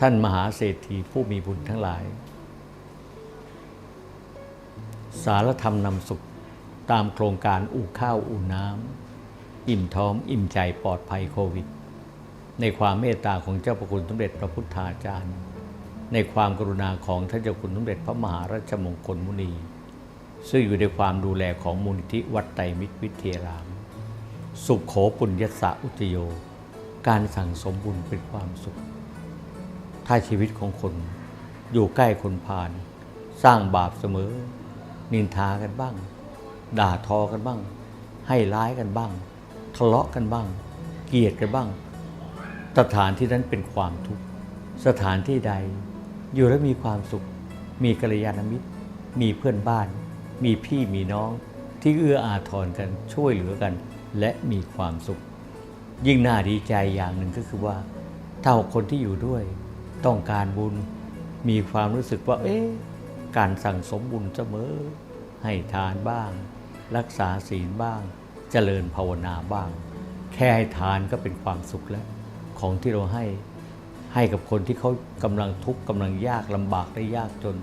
ท่านมหาเศรษฐีผู้มีบุญทั้งหลาย สารธรรมนำสุขตามโครงการอู่ข้าวอู่น้ำอิ่มท้องอิ่มใจปลอดภัยโควิด ในความเมตตาของเจ้าประคุณสมเด็จพระพุทธาจารย์ ในความกรุณาของท่านเจ้าคุณสมเด็จพระมหาราชมงคลมุนี ซึ่งอยู่ในความดูแลของมูลนิธิวัดไตรมิตรวิทยาราม สุขโขปุญญสะอุตโย การสั่งสมบุญเป็นความสุข ถ้าชีวิตของคน อยู่ใกล้คนพาลสร้างบาปเสมอ นินทากันบ้าง ด่าทอกันบ้าง ให้ร้ายกันบ้าง ทะเลาะกันบ้าง เกลียดกันบ้าง สถานที่นั้นเป็นความทุกข์สถานที่ใด อยู่แล้วมีความสุข มีกัลยาณมิตร มีเพื่อนบ้าน มีพี่มีน้องที่เอื้ออาทรกันช่วยเหลือกัน และมีความสุข ยิ่งน่าดีใจอย่างหนึ่งก็คือว่าถ้าคนที่อยู่ด้วย ต้องการบุญมีความรู้สึกว่า เอ๊ะการสั่งสมบุญเสมอ ให้ทานบ้าง รักษาศีลบ้างเจริญภาวนาบ้าง แค่ให้ทานก็เป็นความสุขแล้ว ของที่เราให้ให้กับคนที่เขากำลังทุกข์กำลังยากลำบากและยากจน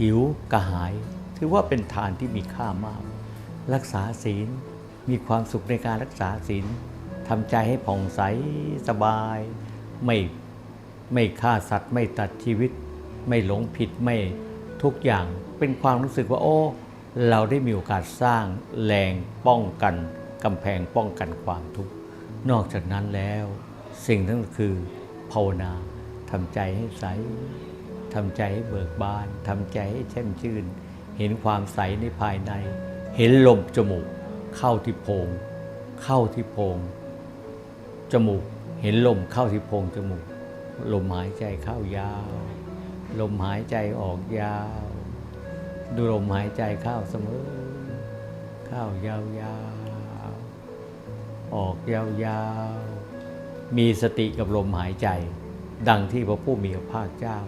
หิวกระหาย ถือว่าเป็นทานที่มีค่ามาก รักษาศีลมีความสุขในการรักษาศีลทำใจให้ผ่องใสสบาย ไม่ ไม่ฆ่าสัตว์ไม่ตัดชีวิต ไม่หลงผิดไม่ทุกอย่างเป็นความรู้สึกว่าโอ้ เราได้มีโอกาสสร้างแรงป้องกันกำแพงป้องกันความทุกข์นอกจากนั้นแล้ว สิ่งนั้นคือภาวนาทำใจให้ใสทำใจให้เบิกบานทำใจให้แช่มชื่น เห็นความใสในภายใน เห็นลมจมูก เข้าที่โพง เข้าที่โพงจมูก เห็นลมเข้าที่โพงจมูก ลมหายใจเข้ายาว ลมหายใจออกยาว ดูลมหายใจเข้าเสมอ เข้ายาวๆออกยาวๆมีสติกับลมหายใจ ดังที่พระผู้มีพระภาคเจ้า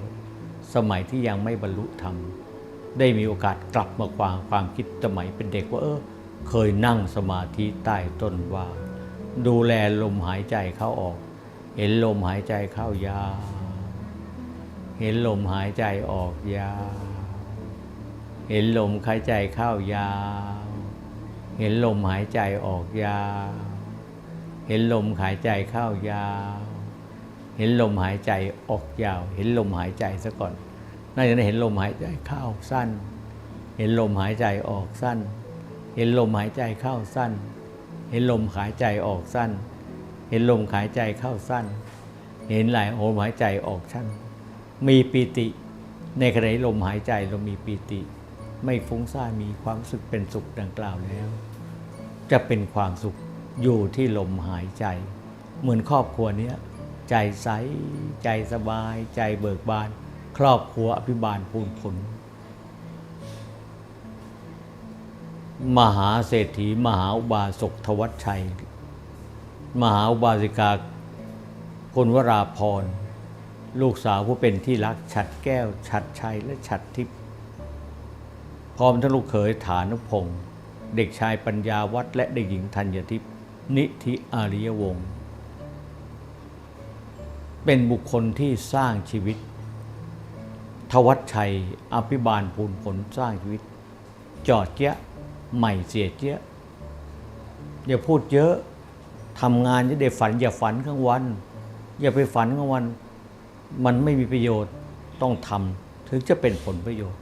สมัยที่ยังไม่บรรลุธรรม ได้มีโอกาสกลับมาความความคิดสมัยเป็นเด็กว่าเออเคยนั่งสมาธิใต้ต้นว่า ดูแลลมหายใจเข้าออก เห็นลมหายใจเข้ายาว เห็นลมหายใจออกยาว เห็นลมหายใจเข้ายาว เห็นลมหายใจออกยาว เห็นลมหายใจเข้ายาว เห็นลมหายใจออกยาว เห็นลมหายใจซะก่อนน่าจะได้เห็นลมหายใจเข้าสั้น เห็นลมหายใจออกสั้น เห็นลมหายใจเข้าสั้น เห็นลมหายใจออกสั้น เห็นลมหายใจเข้าสั้น เห็นไหลลมหายใจออกสั้น มีปีติ ในขณะที่ลมหายใจเรามีปีติ ไม่ฟุ้งซ่านมีความสึกเป็นสุขดังกล่าวแล้ว จะเป็นความสุขอยู่ที่ลมหายใจ เหมือนครอบครัวเนี้ยใจใสใจสบาย ใจเบิกบาน ครอบครัวอภิบาลพูนผลมหาเศรษฐีมหาอุบาสกทวัชชัย มหาอุบาสิกาคุณวราพร ลูกสาวผู้เป็นที่รักฉัดแก้ว ฉัดชัยและฉัดทิพย์พร้อมทั้งลูกเขยฐานุพงศ์เด็กชายปัญญาวัดและเด็กหญิงธัญทิพย์นิธิอาริยวงศ์เป็นบุคคลที่สร้างชีวิต ทวัชชัย อภิบาลภูลผลสร้างชีวิต จอดเจ๊ยะใหม่เสียเจ๊ยะอย่าพูดเยอะ ทำงานจะได้ฝันอย่าฝันกลางวัน อย่าไปฝันกลางวัน มันไม่มีประโยชน์ต้องทำถึงจะเป็นผลประโยชน์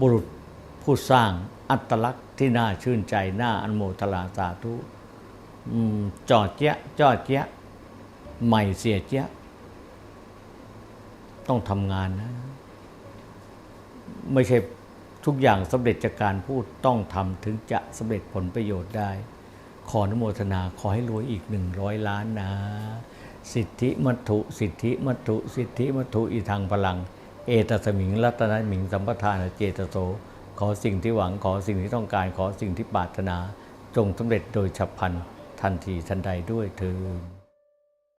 บุรุษผู้สร้างอัตลักษณ์ที่น่าชื่นใจน่าอนโมทลาสาธุจอดเจ๊ยะจอดเจ๊ยะใหม่เสียเจ๊ยะต้องทำงานนะ ไม่ใช่ทุกอย่างสำเร็จจากการพูดต้องทำถึงจะสำเร็จผลประโยชน์ได้ ขออนุโมทนาขอให้รวยอีกหนึ่งร้อยล้านนะ สิทธิมัตุสิทธิมัตุสิทธิมัตุอีทางพลัง เอตสมิงรัตนมิงสัมปทานเจตโสขอสิ่งที่หวังขอสิ่งที่ต้องการขอสิ่งที่ปรารถนา จงสำเร็จโดยฉับพลันทันทีทันใดด้วยเธอ